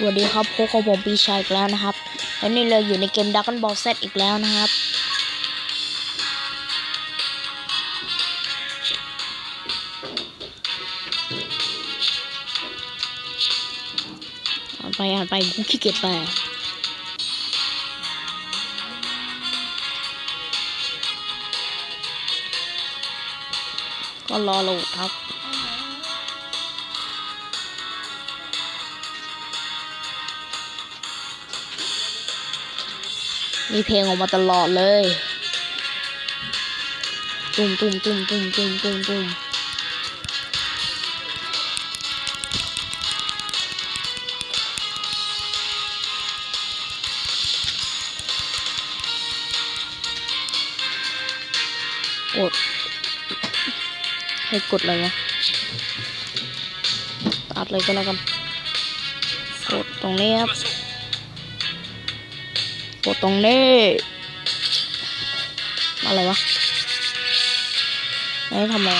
สวัสดีครับพบกับผมปีชาอีกแล้วนะครับ และนี่เราอยู่ในเกมดัก o นบอลเซตอีกแล้วนะครับ อ่านไปอ่านไปกูขี้เกียจไปก็รอโหลดครับ มีเพลงออกมาตลอดเลย ตุ้มตุ้มตุ้มตุ้มตุ้มตุ้มตุ้มกดให้กดอะไรวะตัดเลยก็แล้วกัน กดตรงนี้ครับ ดตรงนี้อะไรวะไม่ทำอะไร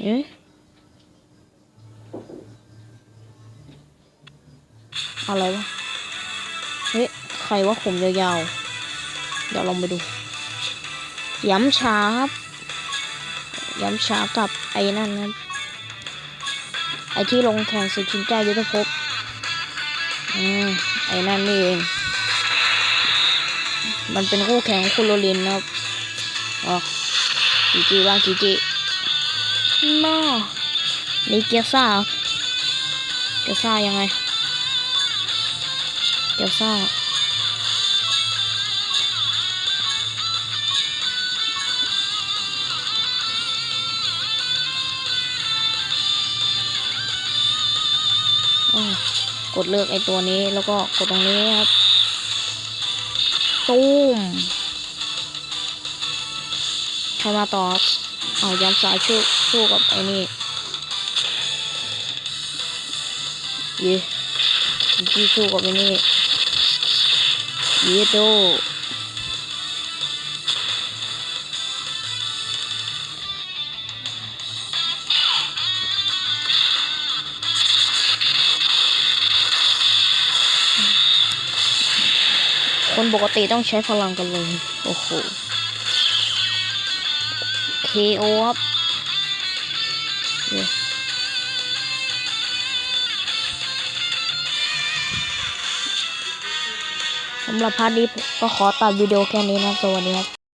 เอ๊ะ อะไรวะเฮ้ยใครว่าผมยาวๆ เดี๋ยวลองไปดู ย้ำช้าครับย้ำช้ากับไอ้นั่นนะไอ้ที่ลงแข่งสุดชินใจยุทธภพอืมไอ้นั่นนี่เอง มันเป็นคู่แข่งของคุณโรลินนะครับอ๋อจีจีว่างจีจีน่านี่เกียร์ซ่าเกียร์ซ่ายังไง เกียร์ซ่าอกดเลือกไอตัวนี้แล้วก็กดตรงนี้ครับตูมใครมาต่อครับเอาย้ำสายชู้สู้กับไอ้นี่เย่ ที่สู้กับไอ้นี่เย่โดคนปกติต้องใช้พลังกันเลย โอ้โห KO ครับ สำหรับพาร์ทนี้ก็ขอตัดวิดีโอแค่นี้นะสวัสดีครับ